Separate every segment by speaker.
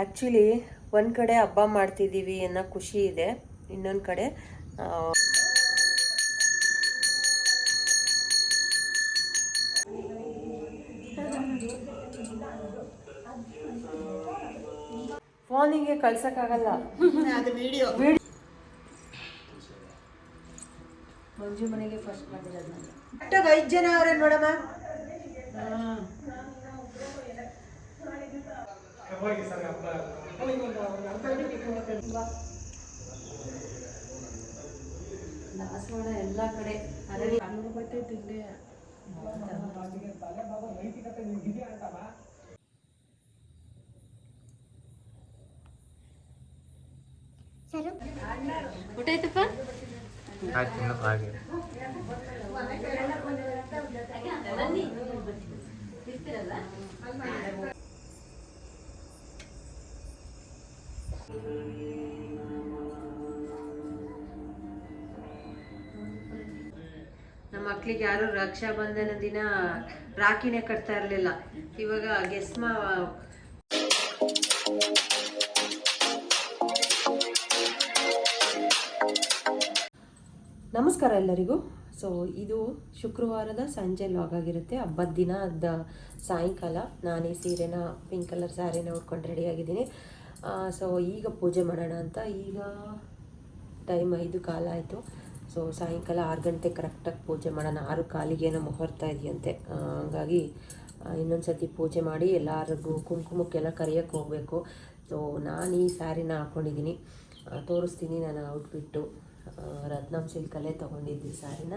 Speaker 1: Actually ಒಂದು ಕಡೆ ಹಬ್ಬ ಮಾಡ್ತಿದ್ದೀವಿ ಅನ್ನೋ ಖುಷಿ ಇದೆ. ಇನ್ನೊಂದು ಕಡೆ ಫೋನಿಗೆ ಕಳ್ಸಕ್ಕಾಗಲ್ಲ
Speaker 2: ಅದು ವಿಡಿಯೋ.
Speaker 1: ಮಂಜು ಮನೆಗೆ ಫಸ್ಟ್ ಮಾಡಿರೋದು
Speaker 2: ಐದು ಜನ ಅವ್ರೆ ನೋಡಮ್ಮ.
Speaker 1: ದಾಸವಾಳ ಎಲ್ಲ ಕಡೆ ಅರಳಿ ಊಟ ಆಯ್ತಪ್ಪ
Speaker 3: ಆಯ್ತು ಇನ್ನು
Speaker 1: ನಮ್ಮ ಮಕ್ಳಿಗೆ ಯಾರು ರಕ್ಷಾ ಬಂಧನ ದಿನ ರಾಖಿನೇ ಕಟ್ತಾ ಇರಲಿಲ್ಲ. ಇವಾಗ ಗೆಸ್ಮ ನಮಸ್ಕಾರ ಎಲ್ಲರಿಗೂ. ಸೊ ಇದು ಶುಕ್ರವಾರದ ಸಂಜೆ ಲಾಗ್ ಆಗಿರುತ್ತೆ. ಹಬ್ಬದ ದಿನದ ಸಾಯಂಕಾಲ ನಾನು ಸೀರೆನ ಪಿಂಕ್ ಕಲರ್ ಸ್ಯಾರಿನ ಉಟ್ಕೊಂಡು ರೆಡಿಯಾಗಿದ್ದೀನಿ ಸೊ ಈಗ ಪೂಜೆ ಮಾಡೋಣ ಅಂತ ಈಗ ಟೈಮ್ ಐದು ಕಾಲ ಆಯಿತು. ಸೊ ಸಾಯಂಕಾಲ ಆರು ಗಂಟೆ ಕರೆಕ್ಟಾಗಿ ಪೂಜೆ ಮಾಡೋಣ. ಆರು ಕಾಲಿಗೇನೋ ಮುಹೂರ್ತ ಇದೆಯಂತೆ. ಹಾಗಾಗಿ ಹಂಗಾಗಿ ಇನ್ನೊಂದು ಸರ್ತಿ ಪೂಜೆ ಮಾಡಿ ಎಲ್ಲರಿಗೂ ಕುಂಕುಮಕ್ಕೆಲ್ಲ ಕರಿಯೋಕ್ಕೆ ಹೋಗಬೇಕು. ಸೊ ನಾನು ಈ ಸ್ಯಾರಿನ ಹಾಕ್ಕೊಂಡಿದ್ದೀನಿ ತೋರಿಸ್ತೀನಿ ನಾನು ಔಟ್ಫಿಟ್ಟು. ರತ್ನಂ ಸಿಲ್ಕಲ್ಲೇ ತೊಗೊಂಡಿದ್ದೆ ಸ್ಯಾರಿನ.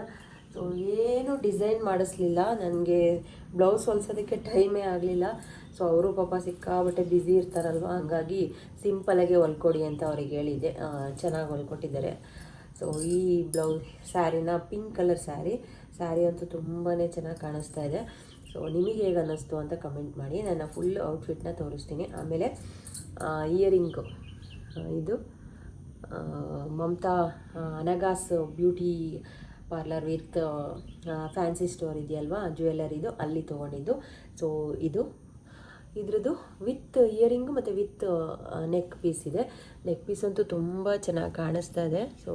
Speaker 1: ಸೊ ಏನು ಡಿಸೈನ್ ಮಾಡಿಸ್ಲಿಲ್ಲ. ನನಗೆ ಬ್ಲೌಸ್ ಹೊಲ್ಸೋದಕ್ಕೆ ಟೈಮೇ ಆಗಲಿಲ್ಲ. ಸೊ ಅವರು ಪಾಪ ಸಿಕ್ಕಾಬಟ್ಟೆ ಬ್ಯುಸಿ ಇರ್ತಾರಲ್ವ? ಹಂಗಾಗಿ ಸಿಂಪಲಾಗೆ ಹೊಲ್ಕೊಡಿ ಅಂತ ಅವ್ರಿಗೆ ಹೇಳಿದ್ದೆ. ಚೆನ್ನಾಗಿ ಹೊಲ್ಕೊಟ್ಟಿದ್ದಾರೆ. ಸೊ ಈ ಬ್ಲೌಸ್ ಸ್ಯಾರಿನ ಪಿಂಕ್ ಕಲರ್ ಸ್ಯಾರಿ ಸ್ಯಾರಿ ಅಂತೂ ತುಂಬಾ ಚೆನ್ನಾಗಿ ಕಾಣಿಸ್ತಾ ಇದೆ. ಸೊ ನಿಮಗೆ ಹೇಗೆ ಅನ್ನಿಸ್ತು ಅಂತ ಕಮೆಂಟ್ ಮಾಡಿ. ನಾನು ಫುಲ್ ಔಟ್ಫಿಟ್ನ ತೋರಿಸ್ತೀನಿ. ಆಮೇಲೆ ಇಯರಿಂಗು ಇದು Mamata ಅನಗಾಸ್ beauty parlour with fancy store ಇದೆಯಲ್ವಾ? ಜ್ಯುವೆಲ್ಲರಿದು ಅಲ್ಲಿ ತೊಗೊಂಡಿದ್ದು. ಸೊ ಇದು ಇದ್ರದ್ದು ವಿತ್ ಇಯರಿಂಗು ಮತ್ತು ವಿತ್ ನೆಕ್ ಪೀಸ್ ಇದೆ. ನೆಕ್ ಪೀಸ್ ಅಂತೂ ತುಂಬ ಚೆನ್ನಾಗಿ ಕಾಣಿಸ್ತಾ ಇದೆ. ಸೊ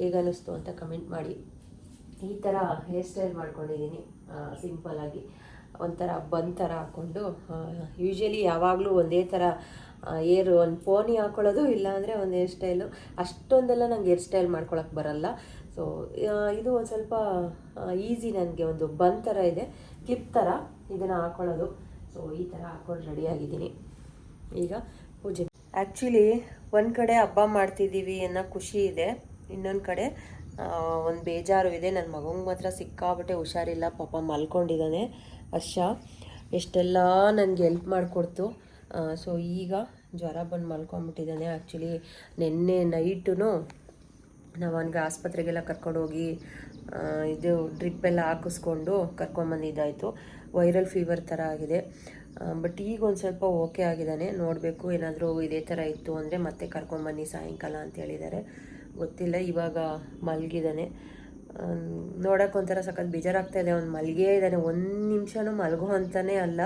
Speaker 1: ಹೇಗೆ ಅನ್ನಿಸ್ತು ಅಂತ ಕಮೆಂಟ್ ಮಾಡಿ. ಈ ಥರ ಹೇರ್ ಸ್ಟೈಲ್ ಮಾಡ್ಕೊಂಡಿದ್ದೀನಿ ಸಿಂಪಲಾಗಿ ಒಂಥರ ಬನ್ ಥರ ಹಾಕ್ಕೊಂಡು ಯೂಶ್ವಲಿ ಯಾವಾಗಲೂ ಒಂದೇ ಥರ ಏರ್ ಒಂದು ಪೋನಿ ಹಾಕ್ಕೊಳ್ಳೋದು ಇಲ್ಲಾಂದರೆ ಒಂದು ಹೇರ್ ಸ್ಟೈಲು. ಅಷ್ಟೊಂದೆಲ್ಲ ನಂಗೆ ಹೇರ್ ಸ್ಟೈಲ್ ಮಾಡ್ಕೊಳಕ್ಕೆ ಬರಲ್ಲ. ಸೊ ಇದು ಒಂದು ಸ್ವಲ್ಪ ಈಸಿ ನನಗೆ ಒಂದು ಬನ್ ಥರ ಇದೆ, ಕ್ಲಿಪ್ ಥರ ಇದನ್ನು ಹಾಕ್ಕೊಳ್ಳೋದು ಸೊ ಈ ಥರ ಹಾಕ್ಕೊಂಡು ರೆಡಿಯಾಗಿದ್ದೀನಿ ಈಗ ಪೂಜೆ. ಆ್ಯಕ್ಚುಲಿ ಒಂದು ಕಡೆ ಹಬ್ಬ ಮಾಡ್ತಿದ್ದೀವಿ ಅನ್ನೋ ಖುಷಿ ಇದೆ. ಇನ್ನೊಂದು ಕಡೆ ಒಂದು ಬೇಜಾರು ಇದೆ. ನನ್ನ ಮಗಂಗೆ ಮಾತ್ರ ಸಿಕ್ಕಾಬಟ್ಟೆ ಹುಷಾರಿಲ್ಲ. ಪಾಪ ಮಲ್ಕೊಂಡಿದ್ದಾನೆ ಹರ್ಷ, ಎಷ್ಟೆಲ್ಲ ನನಗೆ ಹೆಲ್ಪ್ ಮಾಡಿಕೊಡ್ತು. ಸೊ ಈಗ ಜ್ವರ ಬಂದು ಮಲ್ಕೊಂಬಿಟ್ಟಿದ್ದಾನೆ ಆ್ಯಕ್ಚುಲಿ ನಿನ್ನೆ ನೈಟು ನಾವು ಅವನಿಗೆ ಆಸ್ಪತ್ರೆಗೆಲ್ಲ ಕರ್ಕೊಂಡೋಗಿ ಇದು ಡ್ರಿಪ್ ಹಾಕಿಸ್ಕೊಂಡು ಕರ್ಕೊಂಬಂದಿದ್ದಾಯಿತು ವೈರಲ್ ಫೀವರ್ ಥರ ಆಗಿದೆ. ಬಟ್ ಈಗ ಒಂದು ಸ್ವಲ್ಪ ಓಕೆ ಆಗಿದ್ದಾನೆ. ನೋಡಬೇಕು ಏನಾದರೂ ಇದೇ ಥರ ಇತ್ತು ಅಂದರೆ ಮತ್ತೆ ಕರ್ಕೊಂಬನ್ನಿ ಸಾಯಂಕಾಲ ಅಂತ ಹೇಳಿದ್ದಾರೆ. ಗೊತ್ತಿಲ್ಲ, ಇವಾಗ ಮಲಗಿದ್ದಾನೆ. ನೋಡೋಕೆ ಒಂಥರ ಸಖತ್ ಬೇಜಾರಾಗ್ತಾ ಇದೆ. ಅವ್ನು ಮಲಗೇ ಇದ್ದಾನೆ. ಒಂದು ನಿಮಿಷನೂ ಮಲಗೋ ಅಂತಲೇ ಅಲ್ಲ.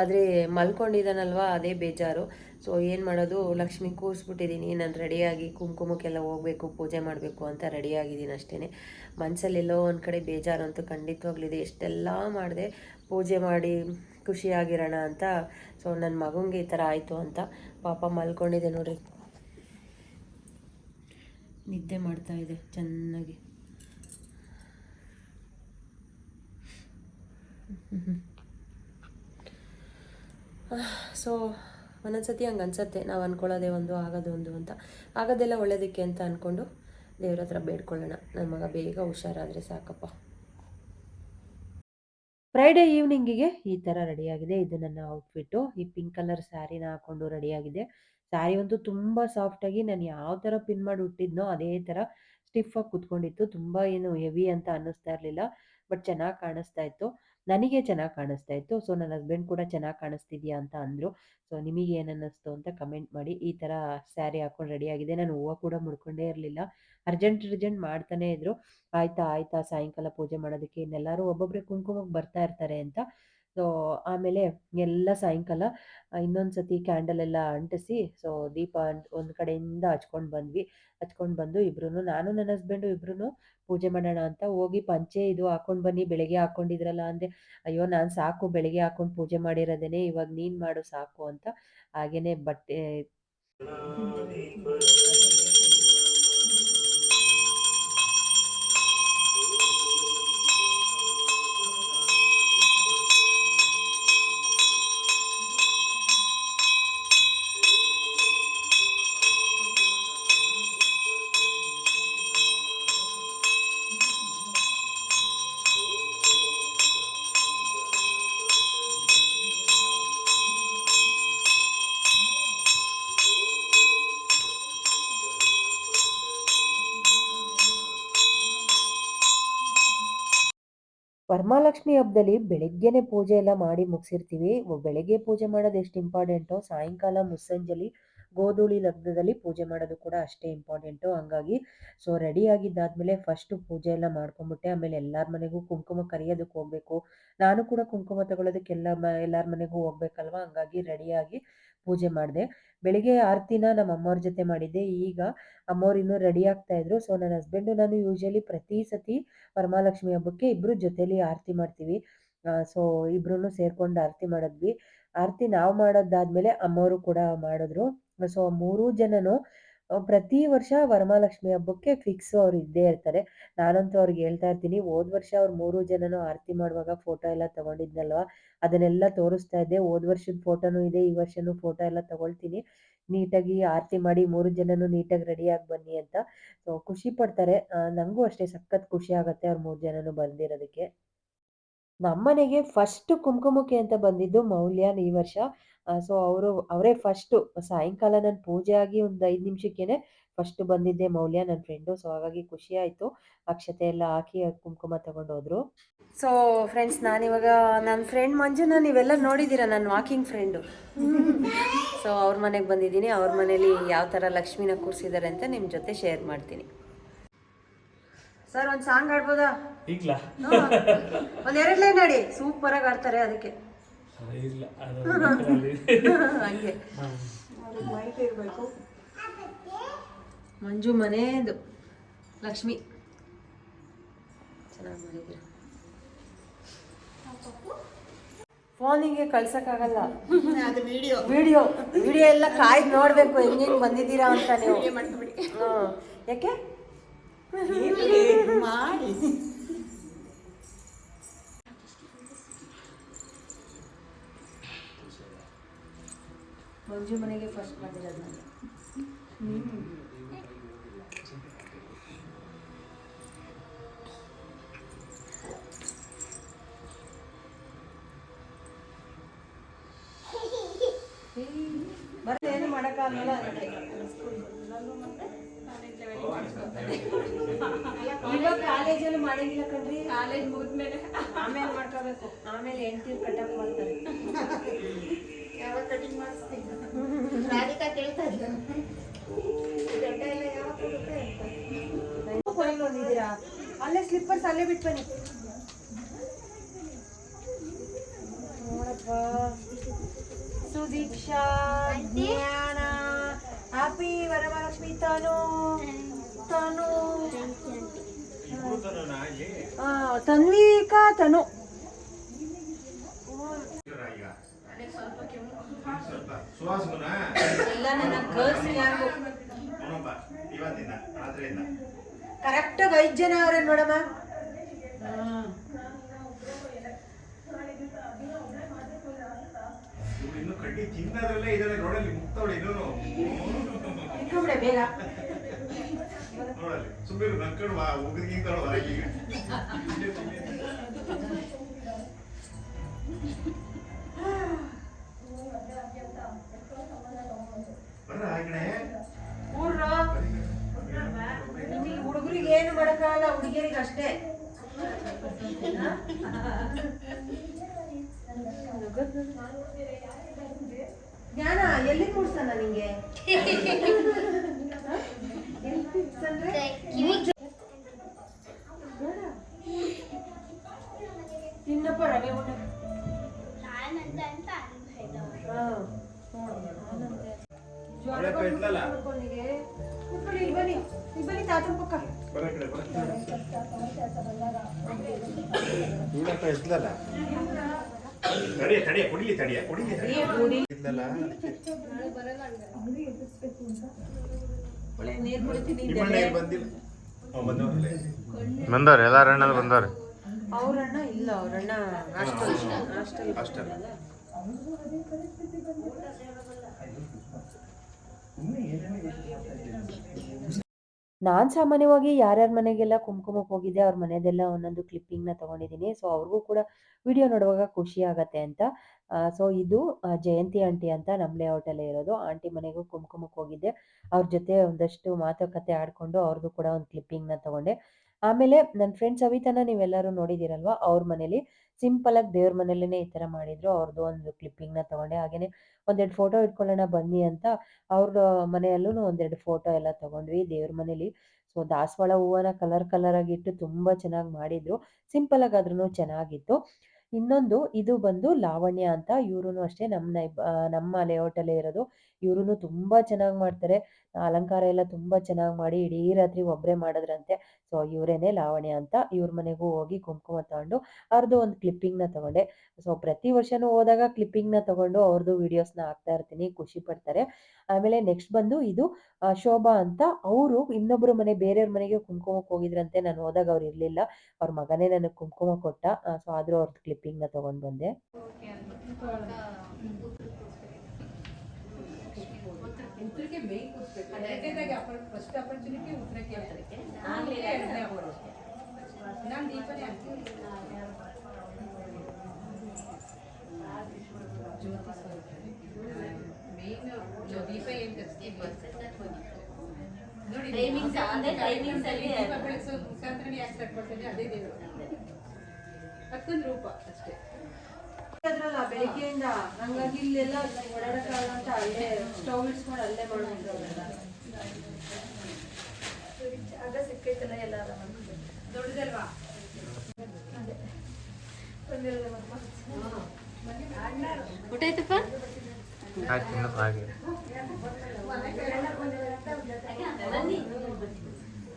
Speaker 1: ಆದರೆ ಮಲ್ಕೊಂಡಿದ್ದಾನಲ್ವ? ಅದೇ ಬೇಜಾರು. ಸೊ ಏನು ಮಾಡೋದು? ಲಕ್ಷ್ಮಿ ಕೂರಿಸ್ಬಿಟ್ಟಿದ್ದೀನಿ ನಾನು ರೆಡಿಯಾಗಿ ಕುಂಕುಮಕ್ಕೆಲ್ಲ ಹೋಗಬೇಕು, ಪೂಜೆ ಮಾಡಬೇಕು ಅಂತ ರೆಡಿಯಾಗಿದ್ದೀನಿ ಅಷ್ಟೇ ಮನಸ್ಸಲ್ಲೆಲ್ಲೋ ಒಂದು ಕಡೆ ಬೇಜಾರು ಅಂತೂ ಖಂಡಿತವಾಗ್ಲಿದೆ ಎಷ್ಟೆಲ್ಲ ಮಾಡಿದೆ. ಪೂಜೆ ಮಾಡಿ ಖುಷಿಯಾಗಿರೋಣ ಅಂತ. ಸೊ ನನ್ನ ಮಗನಿಗೆ ಈ ಥರ ಆಯಿತು ಅಂತ ಪಾಪ ಮಲ್ಕೊಂಡಿದೆ ನೋಡಿ ನಿದ್ದೆ ಮಾಡ್ತಾ ಇದೆ ಚೆನ್ನಾಗಿ. ಸೊ ಒಂದೊಂದ್ಸತಿ ಹಂಗೆ ಅನ್ಸತ್ತೆ ನಾವು ಅನ್ಕೊಳ್ಳೋದೇ ಒಂದು ಆಗೋದು ಒಂದು ಅಂತ. ಆಗೋದೆಲ್ಲ ಒಳ್ಳೇದಕ್ಕೆ ಅಂತ ಅಂದ್ಕೊಂಡು ದೇವ್ರ ಹತ್ರ ಬೇಡ್ಕೊಳ್ಳೋಣ. ನನ್ನ ಮಗ ಬೇಗ ಹುಷಾರಾದರೆ ಸಾಕಪ್ಪ. ಫ್ರೈಡೇ ಈವ್ನಿಂಗಿಗೆ ಈ ಥರ ರೆಡಿಯಾಗಿದೆ ಇದು ನನ್ನ ಔಟ್ಫಿಟ್ಟು ಈ ಪಿಂಕ್ ಕಲರ್ ಸ್ಯಾರಿನ ಹಾಕೊಂಡು ರೆಡಿಯಾಗಿದೆ ಸ್ಯಾರಿ ಅಂತೂ ತುಂಬ ಸಾಫ್ಟಾಗಿ ನಾನು ಯಾವ ಥರ ಪಿನ್ ಮಾಡಿ ಹುಟ್ಟಿದ್ನೋ ಅದೇ ಥರ ಸ್ಟಿಫಾಗಿ ಕುತ್ಕೊಂಡಿತ್ತು. ತುಂಬ ಏನು ಹೆವಿ ಅಂತ ಅನ್ನಿಸ್ತಾ ಇರಲಿಲ್ಲ ಬಟ್ ಚೆನ್ನಾಗಿ ಕಾಣಿಸ್ತಾ ಇತ್ತು. ನನಗೆ ಚೆನ್ನಾಗಿ ಕಾಣಿಸ್ತಾ ಇತ್ತು. ಸೊ ನನ್ನ ಹಸ್ಬೆಂಡ್ ಕೂಡ ಚೆನ್ನಾಗಿ ಕಾಣಿಸ್ತಿದ್ಯಾ ಅಂತ ಅಂದರು. ಸೊ ನಿಮಗೆ ಏನು ಅನ್ನಿಸ್ತು ಅಂತ ಕಮೆಂಟ್ ಮಾಡಿ ಈ ಥರ ಸ್ಯಾರಿ ಹಾಕೊಂಡು ರೆಡಿಯಾಗಿದೆ ನಾನು ಹೂವು ಕೂಡ ಮುಡ್ಕೊಂಡೇ ಇರಲಿಲ್ಲ. ಅರ್ಜೆಂಟ್ ಅರ್ಜೆಂಟ್ ಮಾಡ್ತಾನೆ ಇದ್ರು. ಆಯ್ತಾ ಆಯ್ತಾ, ಸಾಯಂಕಾಲ ಪೂಜೆ ಮಾಡೋದಕ್ಕೆ ಇನ್ನೆಲ್ಲರೂ ಒಬ್ಬೊಬ್ಬರೇ ಕುಂಕುಮಕ್ಕೆ ಬರ್ತಾ ಇರ್ತಾರೆ ಅಂತ. ಸೊ ಆಮೇಲೆ ಎಲ್ಲ ಸಾಯಂಕಾಲ ಇನ್ನೊಂದು ಸತಿ ಕ್ಯಾಂಡಲ್ ಎಲ್ಲ ಅಂಟಿಸಿ ಸೊ ದೀಪ ಒಂದು ಕಡೆಯಿಂದ ಹಚ್ಕೊಂಡು ಬಂದ್ವಿ. ಹಚ್ಕೊಂಡು ಬಂದು ಇಬ್ರು ನಾನು ನನ್ನ ಹಸ್ಬೆಂಡು ಇಬ್ರು ಪೂಜೆ ಮಾಡೋಣ ಅಂತ ಹೋಗಿ ಪಂಚೆ ಇದು ಹಾಕೊಂಡು ಬನ್ನಿ, ಬೆಳಗ್ಗೆ ಹಾಕೊಂಡಿದ್ರಲ್ಲ ಅಂದೆ. ಅಯ್ಯೋ, ನಾನು ಸಾಕು, ಬೆಳಗ್ಗೆ ಹಾಕೊಂಡು ಪೂಜೆ ಮಾಡಿರೋದೇನೆ, ಇವಾಗ ನೀನು ಮಾಡು ಸಾಕು ಅಂತ. ಹಾಗೇನೆ ಬಟ್ಟೆ ವರಮಹಾಲಕ್ಷ್ಮಿ ಹಬ್ಬದಲ್ಲಿ ಬೆಳಗ್ಗೆನೆ ಪೂಜೆ ಎಲ್ಲ ಮಾಡಿ ಮುಗಿಸಿರ್ತೀವಿ. ಬೆಳಗ್ಗೆ ಪೂಜೆ ಮಾಡೋದು ಎಷ್ಟು ಇಂಪಾರ್ಟೆಂಟೋ ಸಾಯಂಕಾಲ ಮುಸ್ಸಂಜಲಿ ಗೋಧೂಳಿ ಲಗ್ನದಲ್ಲಿ ಪೂಜೆ ಮಾಡೋದು ಕೂಡ ಅಷ್ಟೇ ಇಂಪಾರ್ಟೆಂಟು ಹಂಗಾಗಿ ಸೊ ರೆಡಿ ಆಗಿದ್ದಾದ್ಮೇಲೆ ಫಸ್ಟು ಪೂಜೆ ಎಲ್ಲ ಮಾಡ್ಕೊಂಬಿಟ್ಟೆ ಆಮೇಲೆ ಎಲ್ಲರ ಮನೆಗೂ ಕುಂಕುಮ ಕರೆಯೋದಕ್ಕೆ ಹೋಗಬೇಕು. ನಾನು ಕೂಡ ಕುಂಕುಮ ತಗೊಳ್ಳೋದಕ್ಕೆಲ್ಲ ಎಲ್ಲರ ಮನೆಗೂ ಹೋಗ್ಬೇಕಲ್ವ? ಹಂಗಾಗಿ ರೆಡಿಯಾಗಿ ಪೂಜೆ ಮಾಡಿದೆ. ಬೆಳಿಗ್ಗೆ ಆರತಿನ ನಮ್ಮ ಅಮ್ಮವ್ರ ಜೊತೆ ಮಾಡಿದ್ದೆ. ಈಗ ಅಮ್ಮವ್ರು ಇನ್ನೂ ರೆಡಿ ಆಗ್ತಾ ಇದ್ರು. ಸೊ ನನ್ನ ಹಸ್ಬೆಂಡು ನಾನು ಯೂಶಲಿ ಪ್ರತಿ ಸತಿ ವರಮಹಾಲಕ್ಷ್ಮಿ ಹಬ್ಬಕ್ಕೆ ಇಬ್ಬರು ಜೊತೇಲಿ ಆರತಿ ಮಾಡ್ತೀವಿ. ಸೊ ಇಬ್ರು ಸೇರ್ಕೊಂಡು ಆರತಿ ಮಾಡಿದ್ವಿ. ಆರತಿ ನಾವು ಮಾಡೋದಾದ್ಮೇಲೆ ಅಮ್ಮವರು ಕೂಡ ಮಾಡಿದ್ರು. ಸೊ ಮೂರೂ ಜನನು ಪ್ರತಿ ವರ್ಷ ವರಮಹಾಲಕ್ಷ್ಮಿ ಹಬ್ಬಕ್ಕೆ ಫಿಕ್ಸ್ ಅವ್ರು ಇದ್ದೇ ಇರ್ತಾರೆ. ನಾನಂತೂ ಅವ್ರಿಗೆ ಹೇಳ್ತಾ ಇರ್ತೀನಿ, ಹೋದ್ ವರ್ಷ ಅವ್ರು ಮೂರು ಜನನು ಆರತಿ ಮಾಡುವಾಗ ಫೋಟೋ ಎಲ್ಲ ತಗೊಂಡಿದ್ನಲ್ವಾ? ಅದನ್ನೆಲ್ಲ ತೋರಿಸ್ತಾ ಇದ್ದೆ. ಹೋದ್ ವರ್ಷದ ಫೋಟೋನು ಇದೆ, ಈ ವರ್ಷನೂ ಫೋಟೋ ಎಲ್ಲ ತಗೊಳ್ತೀನಿ. ನೀಟಾಗಿ ಆರತಿ ಮಾಡಿ ಮೂರು ಜನನು ನೀಟಾಗಿ ರೆಡಿಯಾಗಿ ಬನ್ನಿ ಅಂತ. ಸೊ ಖುಷಿ ಪಡ್ತಾರೆ. ನಂಗೂ ಅಷ್ಟೇ ಸಖತ್ ಖುಷಿ ಆಗುತ್ತೆ ಅವ್ರು ಮೂರು ಜನನು ಬಂದಿರೋದಕ್ಕೆ. ನಮ್ಮನೆಗೆ ಫಸ್ಟ್ ಕುಂಕುಮಕ್ಕೆ ಅಂತ ಬಂದಿದ್ದು ಮೌಲ್ಯ ಈ ವರ್ಷ. ಸೊ ಅವರು ಅವರೇ ಫಸ್ಟು ಸಾಯಂಕಾಲ ನಾನು ಪೂಜೆ ಆಗಿ ಒಂದು ಐದು ನಿಮಿಷಕ್ಕೇನೆ ಫಸ್ಟ್ ಬಂದಿದ್ದೆ ಮೌಲ್ಯ ನನ್ನ ಫ್ರೆಂಡು ಸೊ ಹಾಗಾಗಿ ಖುಷಿ ಆಯಿತು. ಅಕ್ಷತೆ ಎಲ್ಲ ಹಾಕಿ ಕುಂಕುಮ ತಗೊಂಡೋದ್ರು ಸೊ ಫ್ರೆಂಡ್ಸ್ ನಾನಿವಾಗ ನನ್ನ ಫ್ರೆಂಡ್ ಮಂಜುನ ನೀವೆಲ್ಲ ನೋಡಿದ್ದೀರಾ ನನ್ನ ವಾಕಿಂಗ್ ಫ್ರೆಂಡು ಸೊ ಅವ್ರ ಮನೆಗೆ ಬಂದಿದ್ದೀನಿ. ಅವ್ರ ಮನೇಲಿ ಯಾವ ಥರ ಲಕ್ಷ್ಮಿನ ಕೂರಿಸಿದ್ದಾರೆ ಅಂತ ನಿಮ್ಮ ಜೊತೆ ಶೇರ್ ಮಾಡ್ತೀನಿ. ಸರ್ ಒಂದು ಸಾಂಗ್ ಆಡ್ಬೋದಾ
Speaker 3: ಈಗ್ಲಾ?
Speaker 1: ಒಂದ್ ಎರಡು ಲೈನ್ ಆಡಿ ಸೂಪರ್ ಆಗಿ ಆಡ್ತಾರೆ ಅದಕ್ಕೆ.
Speaker 3: ಇಲ್ಲ
Speaker 1: ಹಂಗೆ. ಇರಬೇಕು. ಮಂಜು ಮನೇದು ಲಕ್ಷ್ಮಿ. ಚೆನ್ನಾಗಿ ಮಾಡಿದ್ದೀರ? ಫೋನಿಗೆ ಕಳ್ಸಕ್ಕಾಗಲ್ಲ.
Speaker 2: ಅದು ವಿಡಿಯೋ.
Speaker 1: ವಿಡಿಯೋ ವಿಡಿಯೋ ಎಲ್ಲ ಕಾಯ್ದು ನೋಡಬೇಕು ಹೆಂಗ್ ಹೆಂಗ್ ಬಂದಿದ್ದೀರಾ ಅಂತ ನೀವು. ಯಾಕೆ?
Speaker 2: ಮಾಡಿ.
Speaker 1: ಮಂಜು ಮನೆಗೆ ಫಸ್ಟ್ ಬಂದಿರೋದು ನಾನು
Speaker 2: ಕೇಳ್ತಾ ಇದ್ದ ಗಡ್ಡ ಎಲ್ಲ ಯಾವಾಗ ಕೊಡುತ್ತೆ ಅಂತ
Speaker 1: ಕೊನೆಗೆ ಬಂದಿದ್ದೀರಾ ಅಲ್ಲೇ ಸ್ಲಿಪ್ಪರ್ಸ್ ಅಲ್ಲೇ ಬಿಟ್ಟು ಬನ್ನಿ. ನೋಡಪ್ಪ. ಸುದೀಕ್ಷಾ ಜ್ಞಾನ ಹ್ಯಾಪಿ ವರಮಹಾಲಕ್ಷ್ಮಿ ತಾನು ತಾನು. ಆ, ತನ್ವಿಕಾ ತನು.
Speaker 4: ಸುವಾಸಗುಣ
Speaker 1: ಎಲ್ಲ ನನ್ನ ಗರ್ಲ್ಸ್ ಯಾರು
Speaker 4: ಅವನೊಬ್ಬ ಇವತ್ತಿಂದ ರಾತ್ರಿಯಿಂದ.
Speaker 1: ಕರೆಕ್ಟಾಗಿ ಐದು ಜನ ಅವ್ರೆ ನೋಡಮ್ಮ.
Speaker 4: ಇವ್ರು ಇನ್ನು ಕಡ್ಡಿ ತಿನ್ನೋದ್ರಲ್ಲೇ ಇದರಲ್ಲಿ ರೋಡಲ್ಲಿ ಮುಕ್ತವಳೆ ಇನ್ನೂ
Speaker 1: ಇಟ್ಕೊಂಬಿಡೆ ಬೇಗ.
Speaker 4: ನೋಡಲ್ಲಿ ಸುಮ್ಮನೆ ನಕ್ಕೊಂಡು ಬಾ ಉಗ್ರಿಗಿಂತ ಹೊರಗೆ ಈಗ ಬರ್ರ ಹಾಗಣೆ
Speaker 1: ಊರ್ರೋ ನಿಮಗೆ ಹುಡುಗರಿಗೆ ಏನು ಮಾಡೋಕ್ಕಾಗಲ್ಲ ಹುಡುಗಿಯರಿಗೆ ಅಷ್ಟೇ. ಜ್ಞಾನ ಎಲ್ಲಿ ಕೂಡ್ಸಣ ನಿಂಗೆ?
Speaker 5: ಬಂದವ್ರೆ ಎಲ್ಲಾರ ಅಣ್ಣಲ್ಲಿ ಬಂದವ್ರೆ?
Speaker 1: ಅವ್ರಣ್ಣ ಇಲ್ಲ ಅವ್ರಣ್ಣ ಹಾಸ್ಟೆಲ್ ಹಾಸ್ಟೆಲ್.
Speaker 4: ಅಷ್ಟೇ
Speaker 1: ನಾನು ಸಾಮಾನ್ಯವಾಗಿ ಯಾರ್ಯಾರ ಮನೆಗೆಲ್ಲ ಕುಂಕುಮಕ್ಕೆ ಹೋಗಿದ್ದೆ, ಅವ್ರ ಮನೆಯದೆಲ್ಲ ಒಂದೊಂದು ಕ್ಲಿಪ್ಪಿಂಗ್ನ ತೊಗೊಂಡಿದ್ದೀನಿ. ಸೊ ಅವ್ರಿಗೂ ಕೂಡ ವಿಡಿಯೋ ನೋಡುವಾಗ ಖುಷಿ ಆಗತ್ತೆ ಅಂತ. ಸೊ ಇದು ಜಯಂತಿ ಆಂಟಿ ಅಂತ ನಮ್ಮ ಲೇಔಟಲ್ಲೇ ಇರೋದು. ಆಂಟಿ ಮನೆಗೂ ಕುಂಕುಮಕ್ಕೆ ಹೋಗಿದ್ದೆ. ಅವ್ರ ಜೊತೆ ಒಂದಷ್ಟು ಮಾತುಕತೆ ಆಡಿಕೊಂಡು ಅವ್ರದ್ದು ಕೂಡ ಒಂದು ಕ್ಲಿಪ್ಪಿಂಗ್ನ ತೊಗೊಂಡೆ. ಆಮೇಲೆ ನನ್ನ ಫ್ರೆಂಡ್ ಸವಿತಾನ ನೀವೆಲ್ಲರೂ ನೋಡಿದಿರಲ್ವಾ ಅವ್ರ ಮನೇಲಿ ಸಿಂಪಲ್ ಆಗಿ ದೇವ್ರ ಮನೇಲೇನೆ ಈ ತರ ಮಾಡಿದ್ರು. ಅವ್ರದ್ದು ಒಂದು ಕ್ಲಿಪ್ಪಿಂಗ್ನ ತಗೊಂಡೆ. ಹಾಗೆಯೇ ಒಂದೆರಡು ಫೋಟೋ ಇಟ್ಕೊಳ್ಳೋಣ ಬನ್ನಿ ಅಂತ ಅವ್ರ ಮನೆಯಲ್ಲೂ ಒಂದೆರಡು ಫೋಟೋ ಎಲ್ಲ ತಗೊಂಡ್ವಿ. ದೇವ್ರ ಮನೇಲಿ ಸೊ ದಾಸವಾಳ ಹೂವನ ಕಲರ್ ಕಲರ್ ಆಗಿ ಇಟ್ಟು ತುಂಬ ಚೆನ್ನಾಗಿ ಮಾಡಿದ್ರು. ಸಿಂಪಲ್ ಆಗಿ ಆದ್ರೂ ಚೆನ್ನಾಗಿತ್ತು. ಇನ್ನೊಂದು ಇದು ಬಂದು ಲಾವಣ್ಯ ಅಂತ ಇವ್ರು ಅಷ್ಟೇ. ನಮ್ಮ ನೈ ನಮ್ಮ ಲೇಔಟಲ್ಲೇ ಇರೋದು. ಇವ್ರು ತುಂಬ ಚೆನ್ನಾಗಿ ಮಾಡ್ತಾರೆ. ಅಲಂಕಾರ ಎಲ್ಲ ತುಂಬ ಚೆನ್ನಾಗಿ ಮಾಡಿ ಇಡೀ ರಾತ್ರಿ ಒಬ್ಬರೇ ಮಾಡಿದ್ರಂತೆ. ಸೊ ಇವರೇನೆ ಲಾವಣ್ಯ ಅಂತ ಇವ್ರ ಮನೆಗೂ ಹೋಗಿ ಕುಂಕುಮ ತಗೊಂಡು ಅವ್ರದ್ದು ಒಂದು ಕ್ಲಿಪ್ಪಿಂಗ್ನ ತಗೊಂಡೆ. ಸೊ ಪ್ರತಿ ವರ್ಷನೂ ಹೋದಾಗ ಕ್ಲಿಪ್ಪಿಂಗ್ನ ತಗೊಂಡು ಅವ್ರದ್ದು ವೀಡಿಯೋಸ್ನ ಹಾಕ್ತಾ ಇರ್ತೀನಿ, ಖುಷಿ ಪಡ್ತಾರೆ. ಆಮೇಲೆ ನೆಕ್ಸ್ಟ್ ಬಂದು ಇದು ಶೋಭಾ ಅಂತ ಅವರು ಇನ್ನೊಬ್ಬರ ಮನೆ, ಬೇರೆಯವ್ರ ಮನೆಗೆ ಕುಂಕುಮಕ್ಕೆ ಹೋಗಿದ್ರಂತೆ. ನಾನು ಹೋದಾಗ ಅವ್ರು ಇರಲಿಲ್ಲ. ಅವ್ರ ಮಗನೇ ನನಗೆ ಕುಂಕುಮ ಕೊಟ್ಟ. ಸೊ ಆದರೂ ಅವ್ರದ್ದು ಕ್ಲಿಪ್ಪಿಂಗ್ನ ತಗೊಂಡು ಬಂದೆ.
Speaker 2: ಉತ್ತರಕ್ಕೆ ಮೇಯ್ನ್ ಕೂರಿಸ್ಬೇಕು ಎರಡನೇದಾಗಿ ಫಸ್ಟ್ ಅಪರ್ಚುನಿಟಿ ಉತ್ತರಕ್ಕೆ ಎರಡನೇ ಅವರು ನಾನು ದೀಪನೇ ಹಾಕ್ತೀನಿ. ಮೇಯ್ನ್ ದೀಪ ಏನು ನೋಡಿ
Speaker 6: ಅದೇ timings ಅಲ್ಲಿ
Speaker 2: ದೀಪ ಬೆಳಗ್ಸೋ ಮುಖಾಂತರನೇ ಯಾಕೆ ಸ್ಟಾರ್ಟ್ ಮಾಡ್ತೇನೆ ಅದೇ ದೇವರು. ಅದಕ್ಕೊಂದು ರೂಪ ಅಷ್ಟೇ.
Speaker 1: ಅದ್ರಲ್ಲ ಬೆಳಿಗ್ಗೆಯಿಂದ ಹಂಗಾಗಿ ಇಲ್ಲೆಲ್ಲ ಓಡಾಡಕ್ಕಾಗಲ್ಲ. ಅಲ್ಲೇ ಸ್ಟವ್ ಇಡ್ಸ್ಕೊಂಡು ಅಲ್ಲೇ
Speaker 6: ಆಗ ಸಿಕ್ಕೈತಲ್ಲ ಎಲ್ಲ
Speaker 2: ದೊಡ್ಡದಲ್ವಾ?
Speaker 6: ಊಟ ಆಯ್ತಪ್ಪ?
Speaker 5: ಆಯ್ತು ಇನ್ನು ಹಾಗೆ
Speaker 6: ಬನ್ನಿ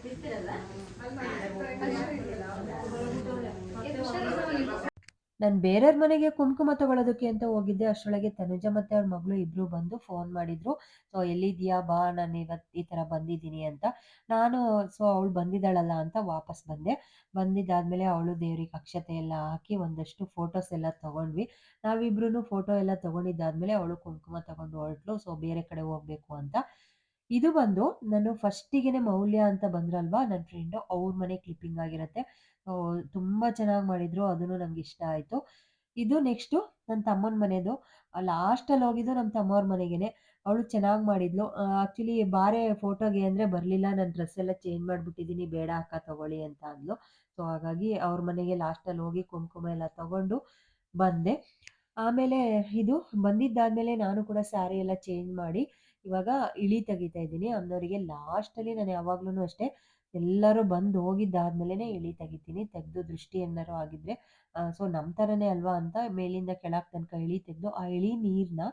Speaker 6: ಇರ್ತೀರಲ್ಲ
Speaker 1: ನಾನು ಬೇರೆಯವ್ರ ಮನೆಗೆ ಕುಂಕುಮ ತಗೊಳ್ಳೋದಕ್ಕೆ ಅಂತ ಹೋಗಿದ್ದೆ. ಅಷ್ಟರೊಳಗೆ ತನುಜ ಮತ್ತೆ ಅವ್ರ ಮಗಳು ಇಬ್ರು ಬಂದು ಫೋನ್ ಮಾಡಿದ್ರು. ಸೊ ಎಲ್ಲಿದ್ಯಾ ಬಾ, ನಾನು ಇವತ್ತು ಈ ಥರ ಬಂದಿದ್ದೀನಿ ಅಂತ. ನಾನು, ಸೊ, ಅವಳು ಬಂದಿದ್ದಾಳಲ್ಲ ಅಂತ ವಾಪಸ್ ಬಂದೆ. ಬಂದಿದ್ದಾದ್ಮೇಲೆ ಅವಳು ದೇವ್ರಿಗೆ ಅಕ್ಷತೆ ಎಲ್ಲ ಹಾಕಿ ಒಂದಷ್ಟು ಫೋಟೋಸ್ ಎಲ್ಲ ತಗೊಂಡ್ವಿ. ನಾವಿಬ್ರು ಫೋಟೋ ಎಲ್ಲ ತಗೊಂಡಿದ್ದಾದ್ಮೇಲೆ ಅವಳು ಕುಂಕುಮ ತಗೊಂಡು ಹೊರಟ್ಲು ಸೊ, ಬೇರೆ ಕಡೆ ಹೋಗ್ಬೇಕು ಅಂತ. ಇದು ಬಂದು ನಾನು ಫಸ್ಟಿಗೆ ಮೌಲ್ಯ ಅಂತ ಬಂದ್ರಲ್ವಾ? ನನ್ನ ಫ್ರೆಂಡು ಅವ್ರ ಮನೆ ಕ್ಲಿಪ್ಪಿಂಗ್ ಆಗಿರುತ್ತೆ. ತುಂಬ ಚೆನ್ನಾಗಿ ಮಾಡಿದ್ರು, ಅದನ್ನು ನಂಗೆ ಇಷ್ಟ ಆಯಿತು. ಇದು ನೆಕ್ಸ್ಟು ನನ್ನ ತಮ್ಮನ ಮನೆದು. ಲಾಸ್ಟಲ್ಲಿ ಹೋಗಿದ್ದು ನಮ್ಮ ತಮ್ಮವ್ರ ಮನೆಗೆನೆ. ಅವಳು ಚೆನ್ನಾಗಿ ಮಾಡಿದ್ಲು. ಆ್ಯಕ್ಚುಲಿ ಬಾರೆ ಫೋಟೋಗೆ ಅಂದರೆ ಬರಲಿಲ್ಲ. ನಾನು ಡ್ರೆಸ್ ಎಲ್ಲ ಚೇಂಜ್ ಮಾಡಿಬಿಟ್ಟಿದ್ದೀನಿ ಬೇಡ ಅಕ್ಕ, ತಗೊಳ್ಳಿ ಅಂತ ಅಂದ್ಲು. ಸೊ ಹಾಗಾಗಿ ಅವ್ರ ಮನೆಗೆ ಲಾಸ್ಟಲ್ಲಿ ಹೋಗಿ ಕುಂಕುಮ ಎಲ್ಲ ತಗೊಂಡು ಬಂದೆ. ಆಮೇಲೆ ಇದು ಬಂದಿದ್ದಾದಮೇಲೆ ನಾನು ಕೂಡ ಸ್ಯಾರಿ ಎಲ್ಲ ಚೇಂಜ್ ಮಾಡಿ ಇವಾಗ ಇಳಿ ತೆಗಿತಾ ಇದ್ದೀನಿ. ಅನ್ನೋರಿಗೆ ಲಾಸ್ಟಲ್ಲಿ ನಾನು ಯಾವಾಗ್ಲೂ ಅಷ್ಟೇ ಎಲ್ಲರೂ ಬಂದು ಹೋಗಿದ್ದಾದ್ಮೇಲೆ ಇಳಿ ತೆಗಿತೀನಿ. ತೆಗೆದು ದೃಷ್ಟಿ ಏನಾರು ಆಗಿದ್ರೆ ಸೊ ನಮ್ಮ ಥರನೇ ಅಲ್ವಾ ಅಂತ ಮೇಲಿಂದ ಕೆಳಗೆ ತನಕ ಇಳಿ ತೆಗೆದು, ಆ ಇಳಿ ನೀರನ್ನ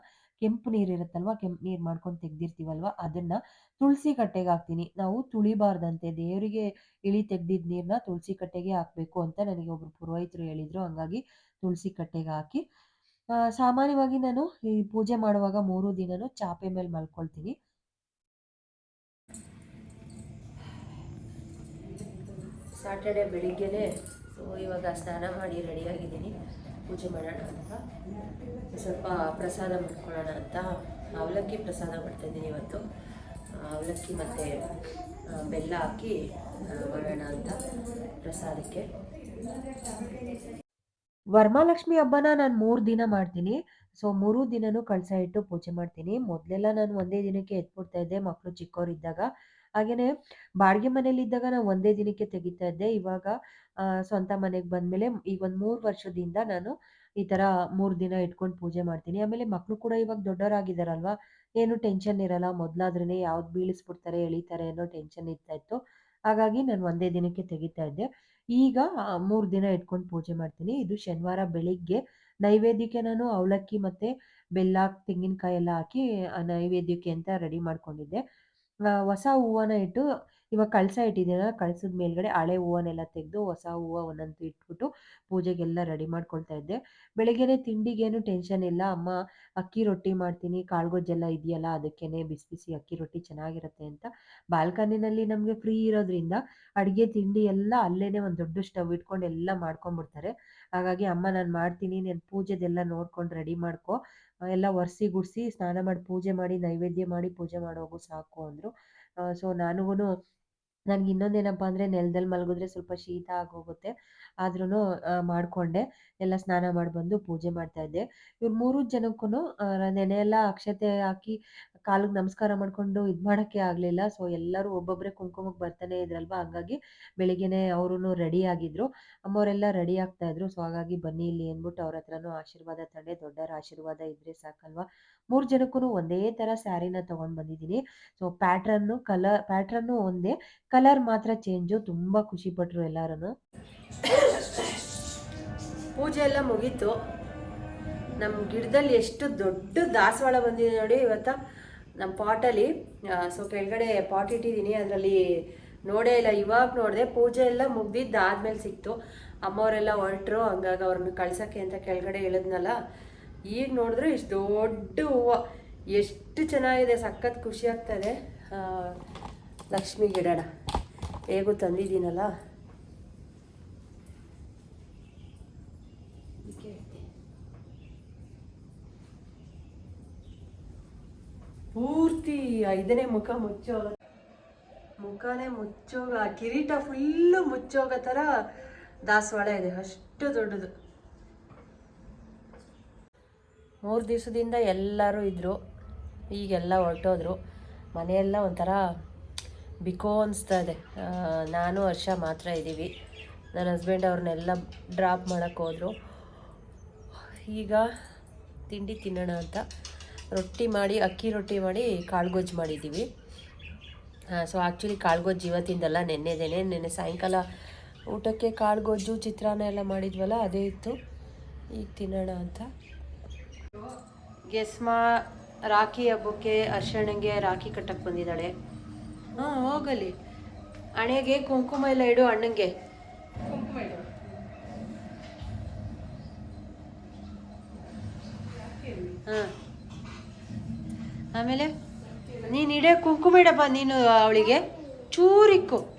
Speaker 1: ಕೆಂಪು ನೀರು ಇರುತ್ತಲ್ವ, ಕೆಂಪು ನೀರು ಮಾಡ್ಕೊಂಡು ತೆಗ್ದಿರ್ತೀವಲ್ವ, ಅದನ್ನ ತುಳಸಿ ಕಟ್ಟೆಗೆ ಹಾಕ್ತೀನಿ. ನಾವು ತುಳಿಬಾರ್ದಂತೆ, ದೇವರಿಗೆ ಇಳಿ ತೆಗ್ದಿದ್ದ ನೀರನ್ನ ತುಳಸಿ ಕಟ್ಟೆಗೆ ಹಾಕಬೇಕು ಅಂತ ನನಗೆ ಒಬ್ರು ಪುರೋಹಿತರು ಹೇಳಿದ್ರು. ಹಂಗಾಗಿ ತುಳಸಿ ಕಟ್ಟೆಗೆ ಹಾಕಿ ಸಾಮಾನ್ಯವಾಗಿ ನಾನು ಈ ಪೂಜೆ ಮಾಡುವಾಗ ಮೂರು ದಿನನೂ ಚಾಪೆ ಮೇಲೆ ಮಲ್ಕೊಳ್ತೀನಿ. ಸಾಟರ್ಡೆ ಬೆಳಿಗ್ಗೆನೆ ಇವಾಗ ಸ್ನಾನ ಮಾಡಿ ರೆಡಿಯಾಗಿದ್ದೀನಿ ಪೂಜೆ ಮಾಡೋಣ ಅಂತ. ಸ್ವಲ್ಪ ಪ್ರಸಾದ ಮಾಡ್ಕೊಳ್ಳೋಣ ಅಂತ. ಅವಲಕ್ಕಿ ಪ್ರಸಾದ ಮಾಡ್ತಾಯಿದ್ದೀನಿ ಇವತ್ತು. ಅವಲಕ್ಕಿ ಮತ್ತು ಬೆಲ್ಲ ಹಾಕಿ ಮಾಡೋಣ ಅಂತ ಪ್ರಸಾದಕ್ಕೆ. ವರಮಹಾಲಕ್ಷ್ಮಿ ಹಬ್ಬನ ನಾನು ಮೂರು ದಿನ ಮಾಡ್ತೀನಿ. ಸೊ ಮೂರು ದಿನನೂ ಕಳಸ ಇಟ್ಟು ಪೂಜೆ ಮಾಡ್ತೀನಿ. ಮೊದಲೆಲ್ಲ ನಾನು ಒಂದೇ ದಿನಕ್ಕೆ ಎತ್ಬಿಡ್ತಾ ಇದ್ದೆ ಮಕ್ಕಳು ಚಿಕ್ಕವರಿದ್ದಾಗ ಹಾಗೆಯೇ ಬಾಡಿಗೆ ಮನೇಲಿದ್ದಾಗ ನಾನು ಒಂದೇ ದಿನಕ್ಕೆ ತೆಗಿತಾ ಇದ್ದೆ. ಇವಾಗ ಸ್ವಂತ ಮನೆಗೆ ಬಂದಮೇಲೆ ಈಗ ಒಂದು ಮೂರು ವರ್ಷದಿಂದ ನಾನು ಈ ಥರ ಮೂರು ದಿನ ಇಟ್ಕೊಂಡು ಪೂಜೆ ಮಾಡ್ತೀನಿ. ಆಮೇಲೆ ಮಕ್ಕಳು ಕೂಡ ಇವಾಗ ದೊಡ್ಡವರಾಗಿದ್ದಾರಲ್ವಾ ಏನು ಟೆನ್ಷನ್ ಇರಲ್ಲ. ಮೊದಲಾದ್ರೇ ಯಾವ್ದು ಬೀಳಿಸ್ಬಿಡ್ತಾರೆ, ಎಳಿತಾರೆ ಅನ್ನೋ ಟೆನ್ಷನ್ ಇರ್ತಾ ಇತ್ತು. ಹಾಗಾಗಿ ನಾನು ಒಂದೇ ದಿನಕ್ಕೆ ತೆಗಿತಾ ಇದ್ದೆ. ಈಗ ಮೂರು ದಿನ ಇಟ್ಕೊಂಡು ಪೂಜೆ ಮಾಡ್ತೀನಿ. ಇದು ಶನಿವಾರ ಬೆಳಿಗ್ಗೆ ನೈವೇದ್ಯಕ್ಕೆ ನಾನು ಅವಲಕ್ಕಿ ಮತ್ತು ಬೆಲ್ಲ ತೆಂಗಿನಕಾಯಿ ಎಲ್ಲ ಹಾಕಿ ನೈವೇದ್ಯಕ್ಕೆ ಅಂತ ರೆಡಿ ಮಾಡ್ಕೊಂಡಿದ್ದೆ. ಹೊಸ ಹೂವನ್ನ ಇಟ್ಟು ಇವಾಗ ಕಳಸ ಇಟ್ಟಿದ್ದೀನಲ್ಲ ಕಳಸದ ಮೇಲ್ಗಡೆ ಹಳೆ ಹೂವನ್ನೆಲ್ಲ ತೆಗೆದು ಹೊಸ ಹೂವು ಒಂದೊಂದು ಇಟ್ಬಿಟ್ಟು ಪೂಜೆಗೆಲ್ಲ ರೆಡಿ ಮಾಡ್ಕೊಳ್ತಾ ಇದ್ದೆ. ಬೆಳಗ್ಗೆನೆ ತಿಂಡಿಗೇನು ಟೆನ್ಷನ್ ಇಲ್ಲ. ಅಮ್ಮ, ಅಕ್ಕಿ ರೊಟ್ಟಿ ಮಾಡ್ತೀನಿ, ಕಾಳ್ಗೊಜ್ಜೆಲ್ಲ ಇದೆಯಲ್ಲ, ಅದಕ್ಕೇನೆ ಬಿಸಿ ಬಿಸಿ ಅಕ್ಕಿ ರೊಟ್ಟಿ ಚೆನ್ನಾಗಿರುತ್ತೆ ಅಂತ. ಬಾಲ್ಕನಿನಲ್ಲಿ ನಮಗೆ ಫ್ರೀ ಇರೋದ್ರಿಂದ ಅಡುಗೆ, ತಿಂಡಿ ಎಲ್ಲ ಅಲ್ಲೇನೆ ಒಂದು ದೊಡ್ಡ ಸ್ಟವ್ ಇಟ್ಕೊಂಡು ಎಲ್ಲ ಮಾಡ್ಕೊಂಡ್ಬಿಡ್ತಾರೆ. ಹಾಗಾಗಿ ಅಮ್ಮ ನಾನು ಮಾಡ್ತೀನಿ, ನೀನು ಪೂಜೆದೆಲ್ಲ ನೋಡ್ಕೊಂಡು ರೆಡಿ ಮಾಡ್ಕೊ. ಎಲ್ಲ ಒರೆಸಿ ಗುಡಿಸಿ ಸ್ನಾನ ಮಾಡಿ ಪೂಜೆ ಮಾಡಿ, ನೈವೇದ್ಯ ಮಾಡಿ ಪೂಜೆ ಮಾಡೋಗು ಸಾಕು ಅಂದರು. ಸೊ ನನಗೂ ನನಗೆ ಇನ್ನೊಂದೇನಪ್ಪ ಅಂದರೆ ನೆಲದಲ್ಲಿ ಮಲಗಿದ್ರೆ ಸ್ವಲ್ಪ ಶೀತ ಆಗೋಗುತ್ತೆ. ಆದ್ರೂ ಮಾಡಿಕೊಂಡೆ. ಎಲ್ಲ ಸ್ನಾನ ಮಾಡಿ ಬಂದು ಪೂಜೆ ಮಾಡ್ತಾ ಇದ್ದೆ. ಇವ್ರು ಮೂರು ಜನಕ್ಕೂ ನೆನೆ ಎಲ್ಲ ಅಕ್ಷತೆ ಹಾಕಿ ಕಾಲಿಗೆ ನಮಸ್ಕಾರ ಮಾಡಿಕೊಂಡು ಇದು ಮಾಡೋಕ್ಕೆ ಆಗಲಿಲ್ಲ. ಸೊ, ಎಲ್ಲರೂ ಒಬ್ಬೊಬ್ಬರೇ ಕುಂಕುಮಕ್ಕೆ ಬರ್ತಾನೆ ಇದ್ರಲ್ವ? ಹಂಗಾಗಿ ಬೆಳಿಗ್ಗೆನೆ ಅವರು ರೆಡಿ ಆಗಿದ್ರು. ಅಮ್ಮವರೆಲ್ಲ ರೆಡಿ ಆಗ್ತಾ ಇದ್ರು. ಸೊ, ಹಾಗಾಗಿ ಬನ್ನಿ ಇಲ್ಲಿ ಅಂದ್ಬಿಟ್ಟು ಅವ್ರ ಹತ್ರನೂ ಆಶೀರ್ವಾದ ತಂದೆ. ದೊಡ್ಡರ ಆಶೀರ್ವಾದ ಇದ್ರೆ ಸಾಕಲ್ವಾ? ಮೂರು ಜನಕ್ಕೂ ಒಂದೇ ಥರ ಸ್ಯಾರಿನ ತೊಗೊಂಡು ಬಂದಿದ್ದೀನಿ. ಸೊ ಪ್ಯಾಟ್ರನ್ನು ಕಲರ್ ಪ್ಯಾಟ್ರನ್ನು ಒಂದೇ. ಕಲರ್ ಮಾತ್ರ ಚೇಂಜು ತುಂಬ ಖುಷಿಪಟ್ಟರು ಎಲ್ಲರೂ ಪೂಜೆ ಎಲ್ಲ ಮುಗೀತು. ನಮ್ಮ ಗಿಡದಲ್ಲಿ ಎಷ್ಟು ದೊಡ್ಡ ದಾಸವಾಳ ಬಂದಿದೆ ನೋಡಿ ಇವತ್ತು. ನಮ್ಮ ಪಾಟಲ್ಲಿ ಸೊ ಕೆಳಗಡೆ ಪಾಟ್ ಇಟ್ಟಿದ್ದೀನಿ. ಅದರಲ್ಲಿ ನೋಡೇ ಇಲ್ಲ, ಇವಾಗ ನೋಡಿದೆ ಪೂಜೆ ಎಲ್ಲ ಮುಗ್ದಿದ್ದಾದ್ಮೇಲೆ ಸಿಕ್ತು. ಅಮ್ಮವರೆಲ್ಲ ಹೊರಟ್ರು, ಹಂಗಾಗಿ ಅವ್ರನ್ನ ಕಳ್ಸೋಕ್ಕೆ ಅಂತ ಕೆಳಗಡೆ ಇಳಿದ್ನಲ್ಲ ಈಗ ನೋಡಿದ್ರೆ ಇಷ್ಟು ದೊಡ್ಡ ಹೂವು. ಎಷ್ಟು ಚೆನ್ನಾಗಿದೆ, ಸಖತ್ ಖುಷಿ ಆಗ್ತದೆ. ಲಕ್ಷ್ಮಿ ಗಿಡನ. ಹೇಗೂ ತಂದಿದ್ದೀನಲ್ಲ. ಪೂರ್ತಿ ಐದನೇ ಮುಖ ಮುಚ್ಚೋಗ ಮುಖನೇ ಮುಚ್ಚೋಗ ಕಿರೀಟ ಫುಲ್ಲು ಮುಚ್ಚೋಗ ಥರ ದಾಸವಾಳ ಇದೆ. ಅಷ್ಟು ದೊಡ್ಡದು. ಮೂರು ದಿವಸದಿಂದ ಎಲ್ಲರೂ ಇದ್ದರು ಈಗೆಲ್ಲ ಹೊರಟೋದ್ರು. ಮನೆಯೆಲ್ಲ ಒಂಥರ ಬಿಕೋ ಅನಿಸ್ತಾ ಇದೆ. ನಾನು ವರ್ಷ ಮಾತ್ರ ಇದ್ದೀವಿ. ನನ್ನ ಹಸ್ಬೆಂಡ್ ಅವ್ರನ್ನೆಲ್ಲ ಡ್ರಾಪ್ ಮಾಡೋಕ್ಕೆ ಹೋದರು. ಈಗ ತಿಂಡಿ ತಿನ್ನೋಣ ಅಂತ ರೊಟ್ಟಿ ಮಾಡಿ, ಅಕ್ಕಿ ರೊಟ್ಟಿ ಮಾಡಿ ಕಾಳುಗೊಜ್ಜು ಮಾಡಿದ್ದೀವಿ. ಸೊ ಆ್ಯಕ್ಚುಲಿ ಕಾಳುಗೊಜ್ಜು ಇವತ್ತಿಂದಲ್ಲ ನೆನ್ನೆದೇನೆ ನೆನ್ನೆ ಸಾಯಂಕಾಲ ಊಟಕ್ಕೆ ಕಾಳುಗೊಜ್ಜು ಚಿತ್ರಾನ್ನ ಎಲ್ಲ ಮಾಡಿದ್ವಲ್ಲ, ಅದೇ ಇತ್ತು. ಈಗ ತಿನ್ನೋಣ ಅಂತ. ಗೆಸ್ಮ ರಾಖಿ ಹಬ್ಬಕ್ಕೆ ಅರ್ಶಣೆಗೆ ರಾಖಿ ಕಟ್ಟಕ್ಕೆ ಬಂದಿದ್ದಾಳೆ. ಹ್ಞೂ ಹೋಗಲಿ. ಹಣೆಗೆ ಕುಂಕುಮ ಎಲ್ಲ ಇಡು ಅಣ್ಣಂಗೆ.
Speaker 2: ಕುಂಕುಮ ಇಡು.
Speaker 1: ಹಾಂ. ಆಮೇಲೆ ನೀನು ಇಡೇ ಕುಂಕುಮ ಇಡಪ್ಪ ನೀನು ಅವಳಿಗೆ. ಚೂರಿಕ್ಕು?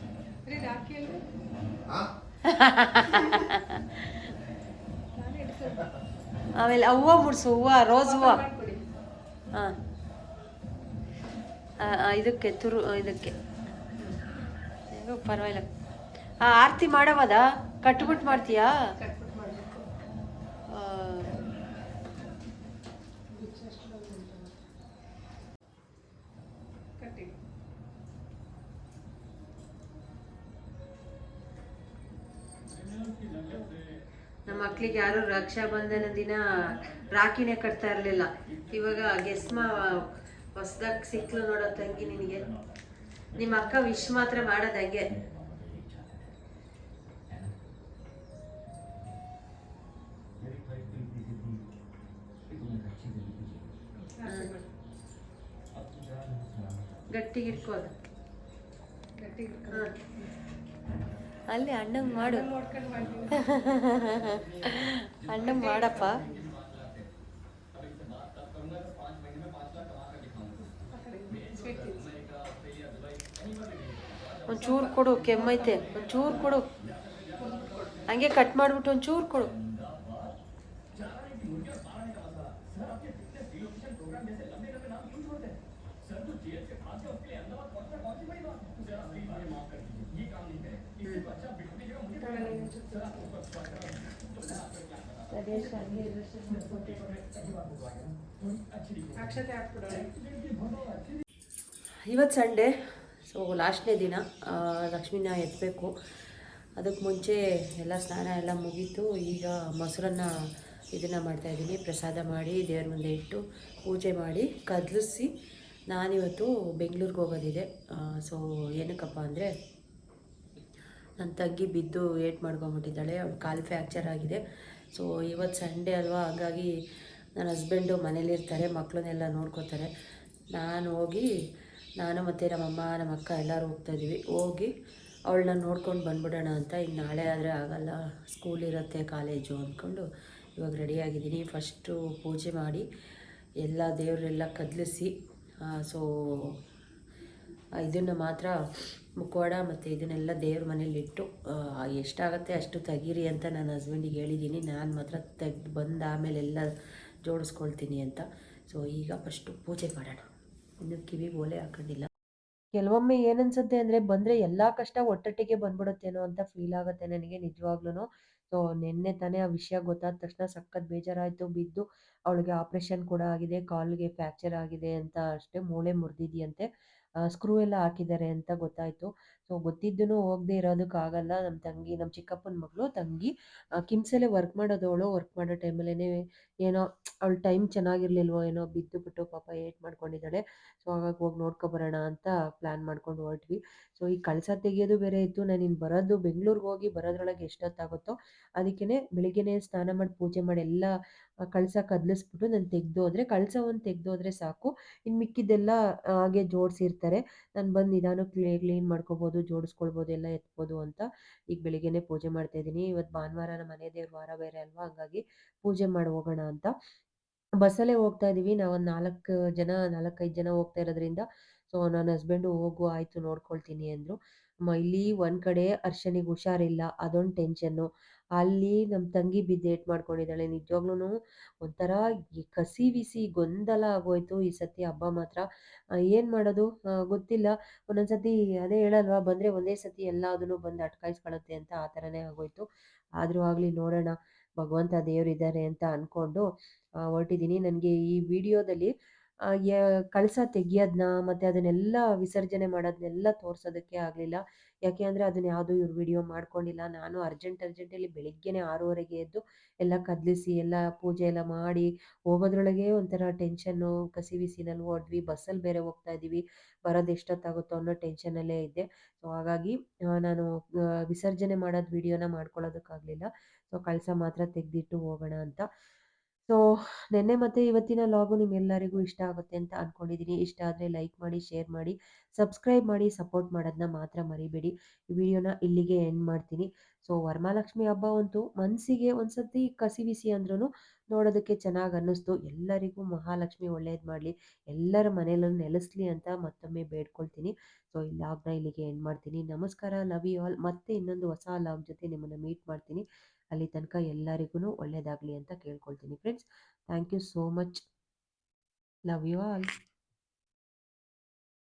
Speaker 1: ಆಮೇಲೆ ಹೂವು ಮುಡ್ಸು, ಹೂವು, ರೋಸ್ ಹೂವು. ಇದಕ್ಕೆ ತುರು ಇದಕ್ಕೆ. ಪರವಾಗಿಲ್ಲ. ಆ, ಆರತಿ ಮಾಡವದ? ಕಟ್ಬಿಟ್ಟು ಮಾಡ್ತೀಯಾ? ರಕ್ಷಾ ಯಾರು ರಕ್ಷಾಬಂಧನ ದಿನ ರಾಖಿನೇ ಕಟ್ತಾ ಇರಲಿಲ್ಲ. ಇವಾಗ ಗೆಸ್ಮ ಹೊಸ್ದಾಗಿ ಸಿಕ್ಲು ನೋಡೋ ತಂಗಿ ನಿನಗೆ. ನಿಮ್ಮ ಅಕ್ಕ ವಿಶ್ ಮಾತ್ರ ಮಾಡೋದು ಹಂಗೆ. ಗಟ್ಟಿಗೆ ಇಟ್ಕೋದು
Speaker 2: ಗಟ್ಟಿ
Speaker 1: ಹಾಂ. ಅಲ್ಲಿ ಅಣ್ಣಂಗೆ ಮಾಡು. ಅಣ್ಣಂಗೆ ಮಾಡಪ್ಪ. ಒಂಚೂರು ಕೊಡು, ಕೆಮ್ಮೈತೆ. ಒಂಚೂರು ಕೊಡು. ಹಂಗೆ ಕಟ್ ಮಾಡಿಬಿಟ್ಟು ಒಂಚೂರು ಕೊಡು
Speaker 2: ಅಕ್ಷತೆ ಹಾಕ್ಬಿಡೋಣ
Speaker 1: ಇವತ್ತು ಸಂಡೇ ಸೊ ಲಾಸ್ಟ್ನೇ ದಿನ ಲಕ್ಷ್ಮೀನ ಎತ್ತಬೇಕು ಅದಕ್ಕೆ ಮುಂಚೆ ಎಲ್ಲ ಸ್ನಾನ ಎಲ್ಲ ಮುಗೀತು. ಈಗ ಮೊಸರನ್ನ ಇದನ್ನು ಮಾಡ್ತಾಯಿದ್ದೀನಿ ಪ್ರಸಾದ ಮಾಡಿ ದೇವ್ರ ಮುಂದೆ ಇಟ್ಟು ಪೂಜೆ ಮಾಡಿ ಕದಲಿಸಿ ನಾನಿವತ್ತು ಬೆಂಗಳೂರಿಗೆ ಹೋಗೋದಿದೆ. ಸೊ ಏನಕ್ಕಪ್ಪ ಅಂದರೆ ನನ್ನ ತಂಗಿ ಬಿದ್ದು ಏಟ್ ಮಾಡ್ಕೊಂಬಿಟ್ಟಿದ್ದಾಳೆ. ಅವ್ಳು ಕಾಲು ಫ್ರ್ಯಾಕ್ಚರ್ ಆಗಿದೆ. ಸೊ ಇವತ್ತು ಸಂಡೇ ಅಲ್ವಾ? ಹಾಗಾಗಿ ನನ್ನ ಹಸ್ಬೆಂಡು ಮನೇಲಿರ್ತಾರೆ ಮಕ್ಕಳನ್ನೆಲ್ಲ ನೋಡ್ಕೋತಾರೆ. ನಾನು ಹೋಗಿ, ನಾನು ಮತ್ತು ನಮ್ಮಮ್ಮ ನಮ್ಮ ಅಕ್ಕ ಎಲ್ಲರೂ ಹೋಗ್ತಾಯಿದ್ದೀವಿ ಹೋಗಿ ಅವಳನ್ನ ನೋಡ್ಕೊಂಡು ಬಂದ್ಬಿಡೋಣ ಅಂತ. ಇನ್ನು ನಾಳೆ ಆದರೆ ಆಗಲ್ಲ. ಸ್ಕೂಲ್ ಇರುತ್ತೆ ಕಾಲೇಜು ಅಂದ್ಕೊಂಡು ಇವಾಗ ರೆಡಿಯಾಗಿದ್ದೀನಿ ಫಸ್ಟು ಪೂಜೆ ಮಾಡಿ ಎಲ್ಲ ದೇವರೆಲ್ಲ ಕದಲಿಸಿ ಸೊ ಇದನ್ನು ಮಾತ್ರ ಮುಖವಾಡ ಮತ್ತು ಇದನ್ನೆಲ್ಲ ದೇವ್ರ ಮನೇಲಿ ಇಟ್ಟು ಎಷ್ಟಾಗತ್ತೆ ಅಷ್ಟು ತೆಗೀರಿ ಅಂತ ನನ್ನ ಹಸ್ಬೆಂಡಿಗೆ ಹೇಳಿದ್ದೀನಿ ನಾನು ಮಾತ್ರ ತೆಗೆದು ಬಂದು ಆಮೇಲೆ ಎಲ್ಲ ಜೋಡಿಸ್ಕೊಳ್ತೀನಿ ಅಂತ. ಸೊ ಈಗ ಫಸ್ಟು ಪೂಜೆ ಮಾಡೋಣ. ಇನ್ನು ಕಿವಿ ಓಲೆ ಹಾಕೋದಿಲ್ಲ. ಕೆಲವೊಮ್ಮೆ ಏನನ್ಸುತ್ತೆ ಅಂದರೆ ಬಂದರೆ ಎಲ್ಲ ಕಷ್ಟ ಒಟ್ಟೊಟ್ಟಿಗೆ ಬಂದ್ಬಿಡುತ್ತೇನೋ ಅಂತ ಫೀಲ್ ಆಗುತ್ತೆ ನನಗೆ ನಿಜವಾಗ್ಲೂ ಸೊ ನಿನ್ನೆ ತಾನೇ ಆ ವಿಷಯ ಗೊತ್ತಾದ ತಕ್ಷಣ ಸಖತ್ ಬೇಜಾರಾಯಿತು, ಬಿದ್ದು ಅವಳಿಗೆ ಆಪ್ರೇಷನ್ ಕೂಡ ಆಗಿದೆ, ಕಾಲಿಗೆ ಫ್ರ್ಯಾಕ್ಚರ್ ಆಗಿದೆ ಅಂತ ಅಷ್ಟೇ ಮೂಳೆ ಮುರಿದಿದೆಯಂತೆ. ಸ್ಕ್ರೂ ಎಲ್ಲ ಹಾಕಿದ್ದಾರೆ ಅಂತ ಗೊತ್ತಾಯಿತು. ಸೊ ಗೊತ್ತಿದ್ದೂ ಹೋಗದೆ ಇರೋದಕ್ಕಾಗಲ್ಲ. ನಮ್ಮ ತಂಗಿ ನಮ್ಮ ಚಿಕ್ಕಪ್ಪನ ಮಗಳು, ತಂಗಿ ಕಿಮ್ಸಲ್ಲೇ ವರ್ಕ್ ಮಾಡೋದವಳು. ವರ್ಕ್ ಮಾಡೋ ಟೈಮಲ್ಲೇ ಏನೋ, ಅವಳು ಟೈಮ್ ಚೆನ್ನಾಗಿರ್ಲಿಲ್ವೋ ಏನೋ ಬಿದ್ದು ಬಿಟ್ಟು ಪಾಪ ಏಟ್ ಮಾಡ್ಕೊಂಡಿದ್ದಾಳೆ. ಸೊ ಹಾಗಾಗಿ ಹೋಗಿ ನೋಡ್ಕೊಬರೋಣ ಅಂತ ಪ್ಲ್ಯಾನ್ ಮಾಡ್ಕೊಂಡು ಹೊರಟ್ವಿ. ಸೊ ಈ ಕಳಸ ತೆಗೆಯೋದು ಬೇರೆ ಇತ್ತು. ನಾನು ಇನ್ನು ಬರೋದು ಬೆಂಗಳೂರಿಗೆ ಹೋಗಿ ಬರೋದ್ರೊಳಗೆ ಎಷ್ಟೊತ್ತಾಗುತ್ತೋ ಅದಕ್ಕೇ ಬೆಳಿಗ್ಗೆನೇ ಸ್ನಾನ ಮಾಡಿ ಪೂಜೆ ಮಾಡಿ ಎಲ್ಲ ಕಳಸ ಕದಲಿಸ್ಬಿಟ್ಟು ನಾನು ತೆಗೆದು ಹೋದರೆ ಕಳಸ ಒಂದು ತೆಗೆದು ಹೋದರೆ ಸಾಕು. ಇನ್ನು ಮಿಕ್ಕಿದ್ದೆಲ್ಲ ಹಾಗೆ ಜೋಡಿಸಿರ್ತಾರೆ. ನಾನು ಬಂದು ನಿಧಾನ ಕ್ಲೀ ಕ್ಲೀನ್ ಮಾಡ್ಕೊಬೋದು. ಜೋಡಿಸ್ಕೊಳ್ಬೋದು, ಎಲ್ಲ ಎತ್ಬೋದು ಅಂತ ಈಗ ಬೆಳಿಗ್ಗೆನೆ ಪೂಜೆ ಮಾಡ್ತಾ ಇದ್ದೀನಿ. ಇವತ್ತು ಭಾನುವಾರ ನಮ್ಮ ಮನೆ ದೇವ್ರ ವಾರ ಬೇರೆ ಅಲ್ವಾ? ಹಂಗಾಗಿ ಪೂಜೆ ಮಾಡಿ ಹೋಗೋಣ ಅಂತ. ಬಸ್ಸಲ್ಲೇ ಹೋಗ್ತಾ ಇದ್ದೀವಿ. ನಾವೊಂದು ನಾಲ್ಕು ಜನ, ನಾಲ್ಕೈದು ಜನ ಹೋಗ್ತಾ ಇರೋದ್ರಿಂದ, ಸೊ ನನ್ನ ಹಸ್ಬೆಂಡು ಹೋಗು, ಆಯಿತು ನೋಡ್ಕೊಳ್ತೀನಿ ಅಂದರು. ಇಲ್ಲಿ ಒಂದು ಕಡೆ ಅರ್ಶನಿಗೆ ಹುಷಾರಿಲ್ಲ ಅದೊಂದು ಟೆನ್ಷನ್ನು ಅಲ್ಲಿ ನಮ್ಮ ತಂಗಿ ಬಿದ್ದು ಏಟ್ ಮಾಡ್ಕೊಂಡಿದ್ದಾಳೆ. ನಿಜವಾಗ್ಲೂ ಒಂಥರ ಈ ಕಸಿ ಬಿಸಿ ಗೊಂದಲ ಆಗೋಯ್ತು ಈ ಸತಿ ಹಬ್ಬ ಮಾತ್ರ. ಏನು ಮಾಡೋದು? ಗೊತ್ತಿಲ್ಲ. ಒಂದೊಂದು ಸತಿ ಅದೇ ಹೇಳಲ್ವಾ, ಬಂದರೆ ಒಂದೇ ಸತಿ ಎಲ್ಲದನ್ನು ಬಂದು ಅಟ್ಕಾಯಿಸ್ಕೊಳತ್ತೆ ಅಂತ ಆ ಥರನೇ ಆಗೋಯ್ತು. ಆದರೂ ಆಗಲಿ ನೋಡೋಣ. ಭಗವಂತ ದೇವರಿದ್ದಾರೆ ಅಂತ ಅಂದ್ಕೊಂಡು ಹೊರಟಿದ್ದೀನಿ. ನನಗೆ ಈ ವಿಡಿಯೋದಲ್ಲಿ ಕಳಸ ತೆಗಿಯೋದನ್ನ ಮತ್ತು ಅದನ್ನೆಲ್ಲ ವಿಸರ್ಜನೆ ಮಾಡೋದನ್ನೆಲ್ಲ ತೋರಿಸೋದಕ್ಕೆ ಆಗಲಿಲ್ಲ. ಯಾಕೆ ಅಂದರೆ ಅದನ್ನ ಯಾವುದೂ ಇವ್ರು ವಿಡಿಯೋ ಮಾಡ್ಕೊಂಡಿಲ್ಲ. ನಾನು ಅರ್ಜೆಂಟ್, ಅರ್ಜೆಂಟಲ್ಲಿ ಬೆಳಿಗ್ಗೆನೆ ಆರೂವರೆಗೆ ಎದ್ದು ಎಲ್ಲ ಕದಲಿಸಿ, ಎಲ್ಲ ಪೂಜೆ ಎಲ್ಲ ಮಾಡಿ, ಹೋಗೋದ್ರೊಳಗೆ ಒಂಥರ ಟೆನ್ಷನ್ನು, ಕಸಿ ಬಿಸಿನಲ್ಲಿ ಹೋದ್ವಿ ಬಸ್ಸಲ್ಲಿ ಬೇರೆ ಹೋಗ್ತಾ ಇದ್ದೀವಿ. ಬರೋದು ಎಷ್ಟೊತ್ತಾಗುತ್ತೋ ಅನ್ನೋ ಟೆನ್ಷನಲ್ಲೇ ಇದ್ದೆ. ಸೊ ಹಾಗಾಗಿ ನಾನು ವಿಸರ್ಜನೆ ಮಾಡೋದು ವಿಡಿಯೋನ ಮಾಡ್ಕೊಳ್ಳೋದಕ್ಕಾಗಲಿಲ್ಲ. ಸೊ ಕಳಸ ಮಾತ್ರ ತೆಗೆದಿಟ್ಟು ಹೋಗೋಣ ಅಂತ. ಸೊ, ನಿನ್ನೆ ಮತ್ತು ಇವತ್ತಿನ ಲಾಗು ನಿಮ್ಮೆಲ್ಲರಿಗೂ ಇಷ್ಟ ಆಗುತ್ತೆ ಅಂತ ಅಂದ್ಕೊಂಡಿದ್ದೀನಿ ಇಷ್ಟ ಆದರೆ ಲೈಕ್ ಮಾಡಿ, ಶೇರ್ ಮಾಡಿ, ಸಬ್ಸ್ಕ್ರೈಬ್ ಮಾಡಿ, ಸಪೋರ್ಟ್ ಮಾಡೋದನ್ನ ಮಾತ್ರ ಮರಿಬೇಡಿ. ಈ ವಿಡಿಯೋನ ಇಲ್ಲಿಗೆ ಎಂಡ್ ಮಾಡ್ತೀನಿ. ಸೊ, ವರಮಹಾಲಕ್ಷ್ಮಿ ಹಬ್ಬ ಅಂತೂ ಮನಸ್ಸಿಗೆ ಒಂದ್ಸತಿ ಕಸಿ ಬಿಸಿ ಅಂದ್ರೂ ನೋಡೋದಕ್ಕೆ ಚೆನ್ನಾಗಿ ಅನ್ನಿಸ್ತು. ಎಲ್ಲರಿಗೂ ಮಹಾಲಕ್ಷ್ಮಿ ಒಳ್ಳೇದು ಮಾಡಲಿ. ಎಲ್ಲರ ಮನೆಯಲ್ಲೂ ನೆಲೆಸ್ಲಿ ಅಂತ ಮತ್ತೊಮ್ಮೆ ಬೇಡ್ಕೊಳ್ತೀನಿ. ಸೊ, ಈ ಲಾಗ್ನ ಇಲ್ಲಿಗೆ ಎಂಡ್ ಮಾಡ್ತೀನಿ. ನಮಸ್ಕಾರ. Love you all. ಮತ್ತೆ ಇನ್ನೊಂದು ಹೊಸ ಲಾಗ್ ಜೊತೆ ನಿಮ್ಮನ್ನು ಮೀಟ್ ಮಾಡ್ತೀನಿ. ಅಲ್ಲಿ ತನಕ ಎಲ್ಲರಿಗೂ ಒಳ್ಳೆಯದಾಗಲಿ ಅಂತ ಕೇಳ್ಕೊಳ್ತೀನಿ friends thank you so much love you all